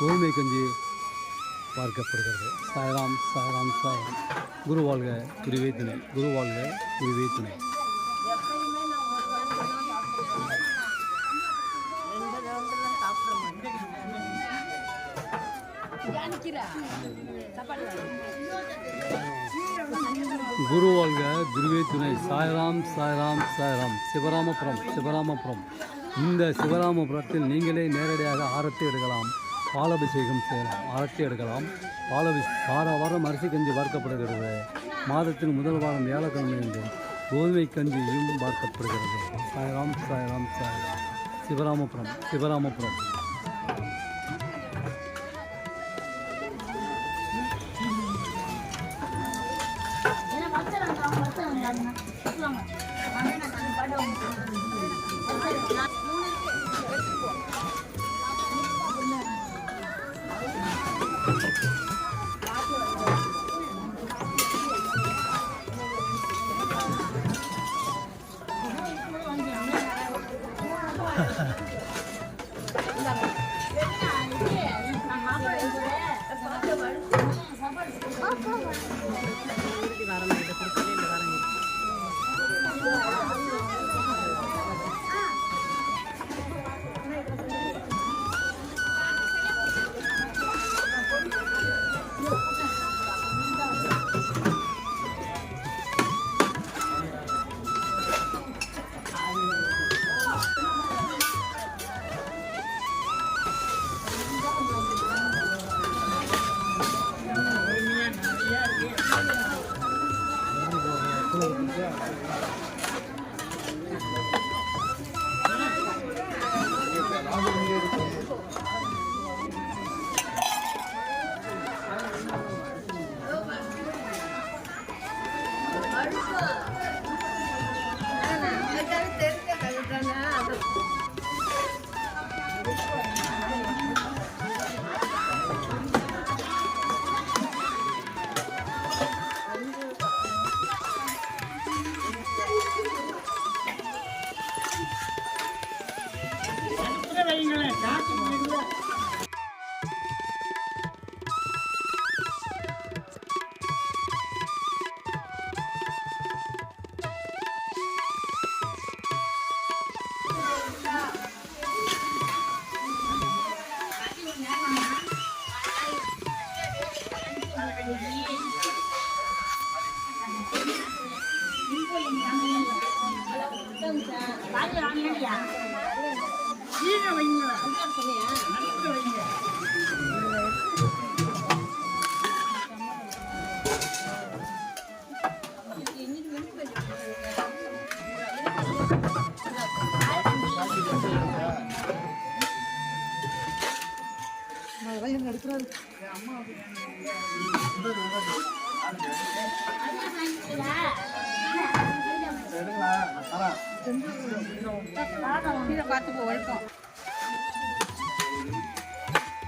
கோதுமை கஞ்சி பார்க்கப்படுகிறது. சாயராம் சாயராம் சாயராம். குரு வாழ்க குருவே துணை குரு வாழ்க குருவே துணை குரு வாழ்க குருவே துணை சாய்ராம் சாய்ராம் சாய்ராம். சிவராமபுரம் சிவராமபுரம். இந்த சிவராமபுரத்தில் நீங்களே நேரடியாக ஆரத்தி எடுக்கலாம். பாலபிஷேகம் செய்யலாம் அரசி எடுக்கலாம். பாலபி வார வாரம் அரிசி கஞ்சி பார்க்கப்படுகிறது. மாதத்தின் முதல் வாரம் வியாழக்கிழமை என்று கோதுமை கஞ்சியும் பார்க்கப்படுகிறது. சாயராம் சாயராம் சாயராம். சிவராமபுரம் சிவராமபுரம்.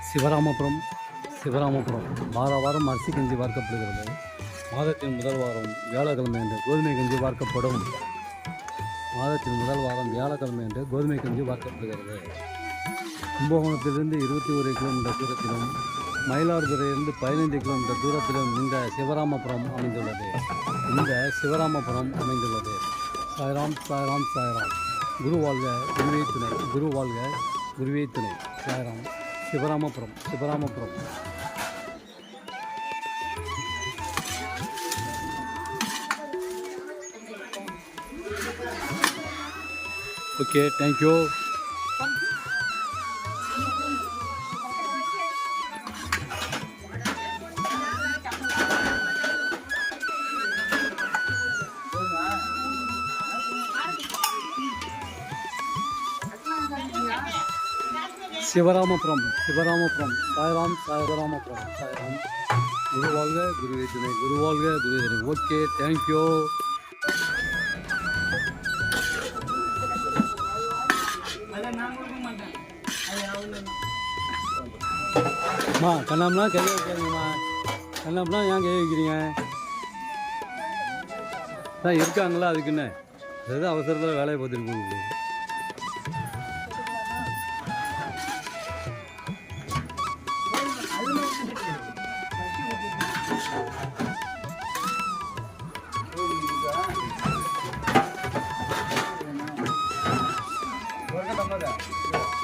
சிவராமபுரம் சிவராமபுரம். வார வாரம் அரிசி கஞ்சி பார்க்கப்படுகிறது. மாதத்தின் முதல் வாரம் வியாழக்கிழமை என்று கோதுமை கஞ்சி பார்க்கப்படும். மாதத்தின் முதல் வாரம் வியாழக்கிழமை என்று கோதுமை கஞ்சி பார்க்கப்படுகிறது. கும்பகோணத்திலிருந்து இருபத்தி ஒரு கிலோமீட்டர் தூரத்திலும் மயிலாடுதுறையிலிருந்து பதினைந்து கிலோமீட்டர் தூரத்தில் இந்த சிவராமபுரம் அமைந்துள்ளது. இந்த சிவராமபுரம் அமைந்துள்ளது. சாய்ராம் சாய்ராம் சாய்ராம். குரு வாழ்க குருவே துணை. குரு வாழ்க குருவே துணை. Sairam. Sivaramapuram Sivaramapuram. Okay thank you Sivaramapuram Sivaramapuram. Sairam Sairamapuram. Sairam. குரு வாழ்க குருவே துணை குரு வாழ்க குருவே துணை ஓகே தேங்க்யூ அம்மா கண்ணாம்லாம் கை வைக்காதீங்கம்மா. கண்ணாம்லாம் ஏன் கை வைக்கிறீங்க? தான் இருக்காங்களா அதுக்குன்னு. ஏதோ அவசரத்தில் வேலையை பார்த்துட்டு உங்களுக்கு 中で。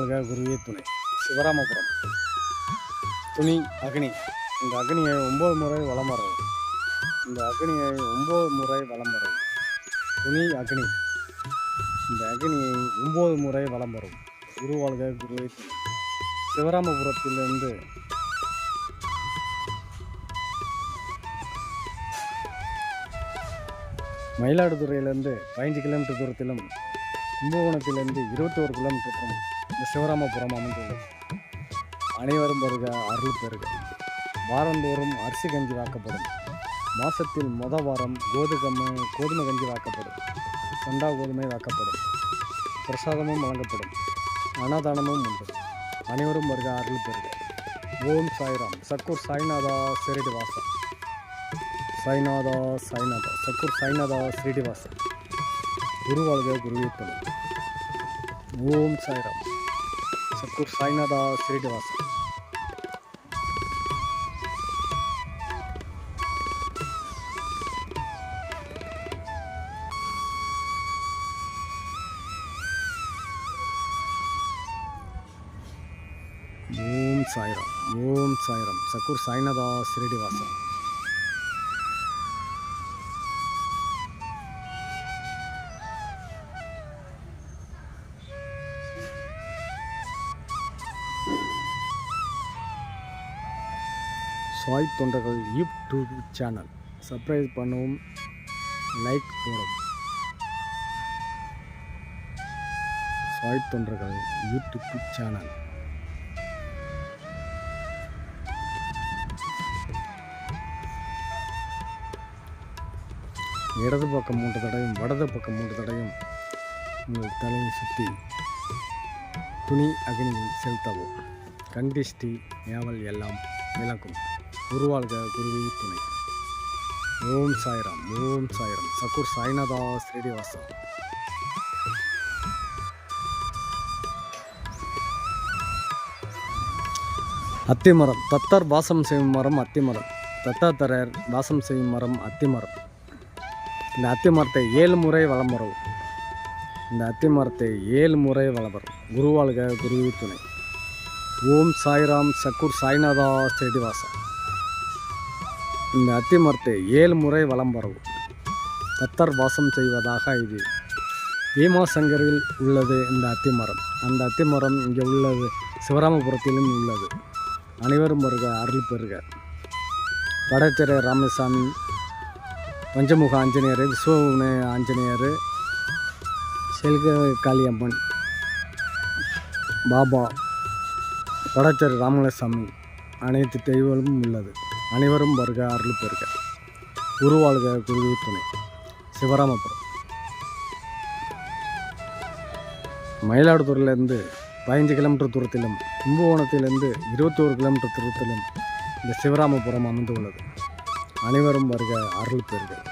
வாழ்க குருவே துணை. சிவராமபுரம். துணி அக்னி. இந்த அக்னியை ஒம்பது முறை வலம் வரவும் இந்த அக்னியை ஒம்பது முறை வலம் வரும் துணி அக்னி. இந்த அக்னியை ஒம்பது முறை வலம் வரும் குருவாழ்க குருவே துணை. சிவராமபுரத்திலிருந்து மயிலாடுதுறையிலேருந்து பதினஞ்சு கிலோமீட்டர் தூரத்திலும் கும்பகோணத்திலிருந்து இருபத்தோரு கிலோமீட்டர் தூரம் இந்த சிவராமபுரம் அமைந்துள்ளது அனைவரும் வருக அருள் பெறுக. வாரந்தோறும் அரிசி கஞ்சி வாக்கப்படும். மாதத்தில் மொத வாரம் கோதுமை கோதுமை கஞ்சி வாக்கப்படும். சந்தா கோதுமை வாக்கப்படும். பிரசாதமும் வழங்கப்படும். அன்னதானமும் உண்டு. அனைவரும் வருக அருள் பெறுக. ஓம் சாய்ராம். சக்கூர் சாய்நாதா சிறீடிவாசம் சாய்நாதா சாய்நாதா. சக்கூர் சாய்நாதா ஸ்ரீடிவாசன் குருவாழ்க குருவீத்தனம் ஓம் சாய்ராம். சக்கூர் சாய்நாதா ஸ்ரீனிவாச ஓம் சாய்ராம் ஓம் சாய்ராம் சக்கூர் சாய்நாதா ஸ்ரீனிவாசன் சாய் தொண்டர்கள் யூடியூப் சேனல். சப்ஸ்கிரைப் பண்ணவும் லைக் போடவும். சாய் தொண்டர்கள் யூடியூப் சேனல். இடது பக்கம் மூன்று தடையும் வடது பக்கம் மூன்று தடையும் உங்கள் தலையை சுற்றி துணி அக்னியை செலுத்தவும். கண்டிஷ்டி ஏவல் எல்லாம் விளக்கும். குருவாழ்க குருவி துணை. ஓம் சாய்ராம் ஓம் சாய்ராம். சக்கூர் சாய்நாதா ஸ்ரீனிவாசா. அத்திமரம் தத்தர் வாசம் செய்யும் மரம் அத்திமரம் தத்தாத்தரர் வாசம் செய்யும் மரம் அத்திமரம் இந்த அத்திமரத்தை ஏழு முறை வளமுறவு இந்த அத்திமரத்தை ஏழு முறை வளமரம் குருவாழ்க குருவி துணை. ஓம் சாய்ராம் சக்கூர் சாய்நாதா ஸ்ரீனிவாசன் இந்த அத்திமரத்தை ஏழு முறை வலம் வரவும் தத்தர் வாசம் செய்வதாக இது. பீமாசங்கரில் உள்ளது இந்த அத்திமரம். அந்த அத்திமரம் இங்கே உள்ளது. சிவராமபுரத்திலும் உள்ளது. அனைவரும் வருக அருள் பெறுக. வடத்திரை ராமசாமி பஞ்சமுக ஆஞ்சநேயர் விஸ்வ ஆஞ்சநேயர் செல்க காளியம்மன் பாபா வடச்சேரி ராமலசாமி அனைத்து தெய்வங்களும் உள்ளது. அனைவரும் வருக அருள் பெறுக. குருவாழ்க குருவி துணை. சிவராமபுரம். மயிலாடுதுறையிலேருந்து பதினஞ்சு கிலோமீட்டர் தூரத்திலும் கும்பகோணத்திலிருந்து இருபத்தோரு கிலோமீட்டர் தூரத்திலும் இந்த சிவராமபுரம் அமைந்துள்ளது அனைவரும் வருக அருள் பெறுக.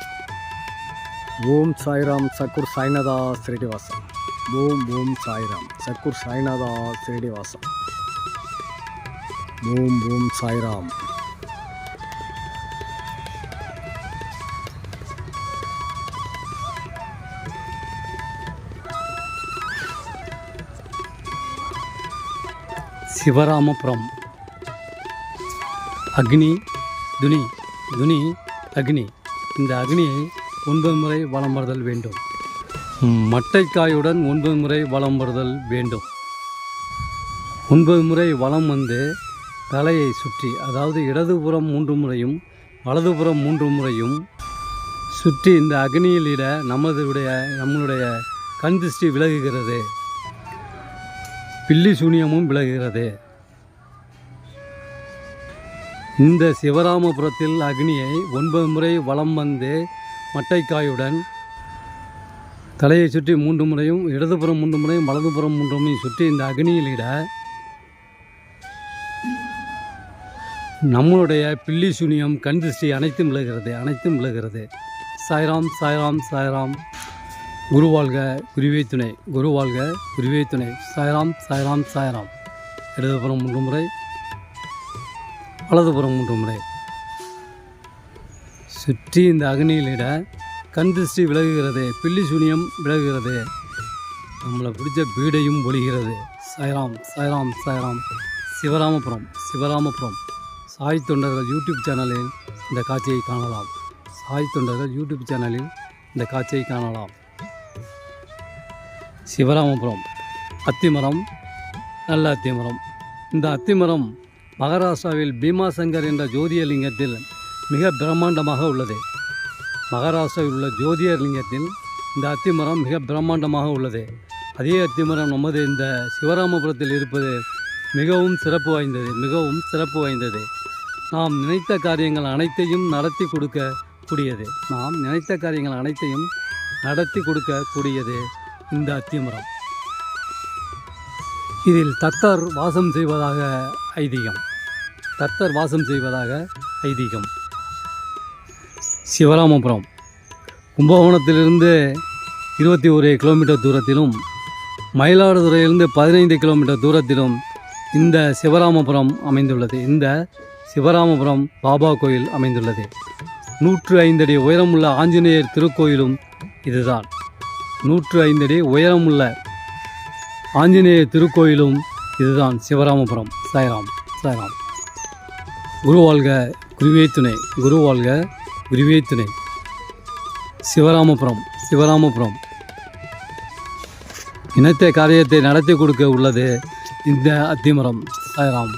ஓம் சாய்ராம் சக்கூர் சாய்நாதா ஸ்ரீனிவாசன் ஓம் ஓம் சாய்ராம் சக்கூர் சாய்நாதா ஸ்ரீனிவாசன் ஓம் ஓம் சாய்ராம். சிவராமபுரம். அக்னி துனி துனி அக்னி. இந்த அக்னியை ஒன்பது முறை வலம் வருதல் வேண்டும். மட்டைக்காயுடன் ஒன்பது முறை வலம் வருதல் வேண்டும். ஒன்பது முறை வலம் வந்து தலையை சுற்றி அதாவது இடதுபுறம் மூன்று முறையும் வலதுபுறம் மூன்று முறையும் சுற்றி இந்த அக்னியிலிட நமதுடைய நம்மளுடைய கண் திருஷ்டி விலகுகிறது. பில்லி சூனியமும் விலகுகிறது. இந்த சிவராமபுரத்தில் அக்னியை ஒன்பது முறை வலம் வந்து மட்டைக்காயுடன் தலையை சுற்றி மூன்று முறையும் இடதுபுறம் மூன்று முறையும் வலதுபுறம் மூன்று முறையும் சுற்றி இந்த அக்னியிலிட நம்மளுடைய பில்லி சூனியம் கண் திருஷ்டி அனைத்தும் விலகிறது அனைத்தும் விலகிறது சாய்ராம் சாய்ராம் சாய்ராம். குருவாழ்க குருவே துணை குருவாழ்க குருவே துணை. சாய்ராம் சாய்ராம் சாய்ராம். இடதுபுறம் மூன்று முறை வலதுபுறம் மூன்று முறை. சுற்றி இந்த அக்னியிலிட கண் திருஷ்டி விலகுகிறது பில்லி சூனியம் விலகுகிறது. நம்மளை பிடிச்ச பீடையும் ஒழிகிறது சாய்ராம் சாய்ராம் சாய்ராம். சிவராமபுரம் சிவராமபுரம். சாய் தொண்டர்கள் யூடியூப் சேனலில் இந்த காட்சியை காணலாம். சாய் தொண்டர்கள் யூடியூப் சேனலில் இந்த காட்சியை காணலாம். சிவராமபுரம். அத்திமரம் நல்ல அத்திமரம். இந்த அத்திமரம் மகாராஷ்டிராவில் பீமாசங்கர் என்ற ஜோதியலிங்கத்தில் மிக பிரம்மாண்டமாக உள்ளது. மகாராஷ்டிராவில் உள்ள ஜோதியர்லிங்கத்தில் இந்த அத்திமரம் மிக பிரம்மாண்டமாக உள்ளது. அதே அத்திமரம் நமது இந்த சிவராமபுரத்தில் இருப்பது மிகவும் சிறப்பு வாய்ந்தது மிகவும் சிறப்பு வாய்ந்தது. நாம் நினைத்த காரியங்கள் அனைத்தையும் நடத்தி கொடுக்க கூடியது நாம் நினைத்த காரியங்கள் அனைத்தையும் நடத்தி கொடுக்க கூடியது இந்த அத்திமரம் இதில் தத்தர் வாசம் செய்வதாக ஐதீகம். தத்தர் வாசம் செய்வதாக ஐதீகம். சிவராமபுரம். கும்பகோணத்திலிருந்து இருபத்தி ஒரு கிலோமீட்டர் தூரத்திலும் மயிலாடுதுறையிலிருந்து பதினைந்து கிலோமீட்டர் தூரத்திலும் இந்த சிவராமபுரம் அமைந்துள்ளது. இந்த சிவராமபுரம் பாபா கோயில் அமைந்துள்ளது. நூற்று ஐந்தடி உயரமுள்ள ஆஞ்சநேயர் திருக்கோயிலும் இதுதான். நூற்று ஐந்து அடி உயரமுள்ள ஆஞ்சநேயர் திருக்கோயிலும் இதுதான் சிவராமபுரம். சாய்ராம் சாய்ராம். குரு வாழ்க குருவே துணை குரு வாழ்க குருவே துணை. சிவராமபுரம் சிவராமபுரம். இனத்தை காரியத்தை நடத்தி கொடுக்க உள்ளது இந்த அத்திமரம். சாய்ராம்.